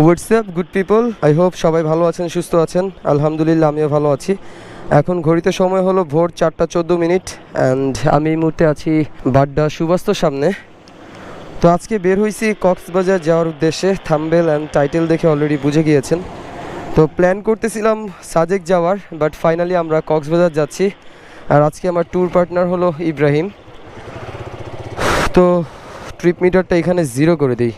WhatsApp good people I hope সবাই ভালো আছেন, সুস্থ আছেন। আলহামদুলিল্লাহ, আমিও ভালো আছি। এখন ঘড়িতে সময় হলো ভোর চারটা চোদ্দ মিনিট অ্যান্ড আমি এই মুহূর্তে আছি বাড্ডা সুবাস্তর সামনে। তো আজকে বের হয়েছি কক্সবাজার যাওয়ার উদ্দেশ্যে। থাম্বেল অ্যান্ড টাইটেল দেখে অলরেডি বুঝে গিয়েছেন। তো প্ল্যান করতেছিলাম সাজেক যাওয়ার বাট ফাইনালি আমরা কক্সবাজার যাচ্ছি। আর আজকে আমার ট্যুর পার্টনার হলো ইব্রাহিম। তো ট্রিপ মিটারটা এখানে জিরো করে দিই।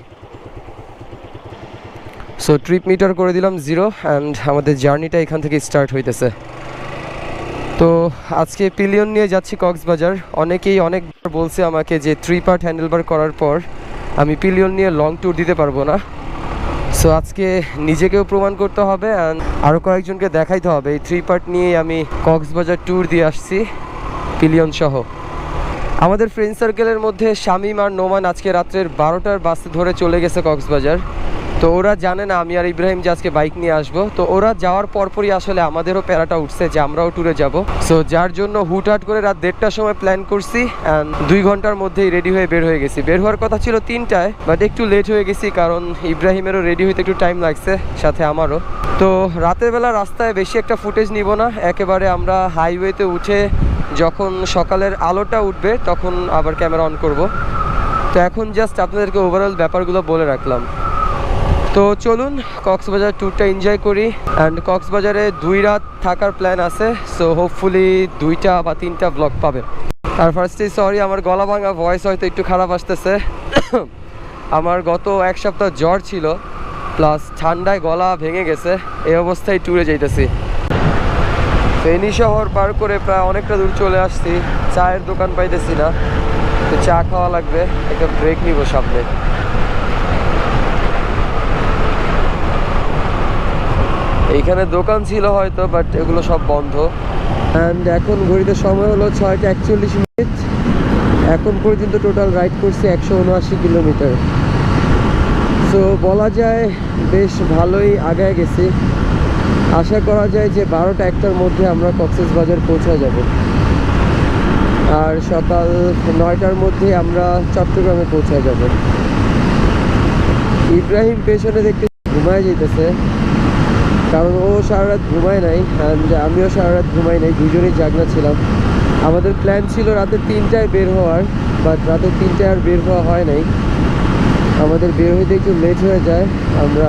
সো ট্রিপ মিটার করে দিলাম জিরো অ্যান্ড আমাদের জার্নিটা এখান থেকে স্টার্ট হইতেছে। তো, আজকে পিলিয়ন নিয়ে যাচ্ছি কক্সবাজার। অনেকেই অনেকবার বলছে আমাকে যে থ্রি পার্ট হ্যান্ডেলবার করার পর আমি পিলিয়ন নিয়ে লং ট্যুর দিতে পারব না। সো আজকে নিজেকেও প্রমাণ করতে হবে অ্যান্ড আরও কয়েকজনকে দেখাইতে হবে। এই থ্রি পার্ট নিয়ে আমি কক্সবাজার ট্যুর দিয়ে আসছি পিলিয়ন সহ। আমাদের ফ্রেন্ড সার্কেলের মধ্যে শামিম আর নোমান আজকে রাত্রের বারোটার বাস ধরে চলে গেছে কক্সবাজার। তো ওরা জানে না, আমি আর ইব্রাহিম যে আজকে বাইক নিয়ে আসব। তো ওরা যাওয়ার পরপরই আসলে আমাদেরও প্যারাটা উঠছে যে আমরাও ট্যুরে যাব। সো যার জন্য হুটহাট করে রাত দেড়টার সময় প্ল্যান করছি অ্যান্ড দুই ঘণ্টার মধ্যেই রেডি হয়ে বের হয়ে গেছি। বের হওয়ার কথা ছিল তিনটায় বাট একটু লেট হয়ে গেছি কারণ ইব্রাহিমেরও রেডি হইতে একটু টাইম লাগছে, সাথে আমারও। তো রাতের বেলা রাস্তায় বেশি একটা ফুটেজ নিব না, একেবারে আমরা হাইওয়েতে উঠে যখন সকালের আলোটা উঠবে তখন আবার ক্যামেরা অন করব। তো এখন জাস্ট আপনাদেরকে ওভারঅল ব্যাপারগুলো বলে রাখলাম। তো চলুন, কক্সবাজার ট্যুরটা এনজয় করি। অ্যান্ড কক্সবাজারে দুই রাত থাকার প্ল্যান আছে সো হোপফুলি দুইটা বা তিনটা ব্লগ পাবে। আর ফার্স্টে সরি আমার গলা ভাঙা ভয়েস হয়তো একটু খারাপ আসতেছে। আমার গত এক সপ্তাহ জ্বর ছিল প্লাস ঠান্ডায় গলা ভেঙে গেছে, এই অবস্থায় ট্যুরে যাইতেছি। ফেনী শহর পার করে প্রায় অনেকটা দূর চলে আসছি, চায়ের দোকান পাইতেছি না, তো চা খাওয়া লাগবে, একটা ব্রেক নিব সামনে। এইখানে দোকান ছিল হয়তো বাট এগুলো সব বন্ধ। অ্যান্ড এখন ঘড়িতে সময় হলো ছয়টা একচল্লিশ মিনিট। এখন পর্যন্ত টোটাল রাইড করছি একশো উনআশি কিলোমিটার। সো বলা যায় বেশ ভালোই আগায় গেছি। আশা করা যায় যে বারোটা একটার মধ্যে আমরা কক্সেস বাজার পৌঁছা যাব। আর সকাল নয়টার মধ্যে আমরা চট্টগ্রামে পৌঁছা যাব। ইব্রাহিম পেছনে দেখতে ঘুমায় যেতেছে কারণ ও সারা রাত ঘুমায় নাই অ্যান্ড আমিও সারা রাত ঘুমাই নাই, দুজনেই জাগনা ছিলাম। আমাদের প্ল্যান ছিল রাতে তিনটায় বের হওয়ার বাট রাতে তিনটায় আর বের হওয়া হয় নাই। আমাদের বের হইতে একটু লেট হয়ে যায়, আমরা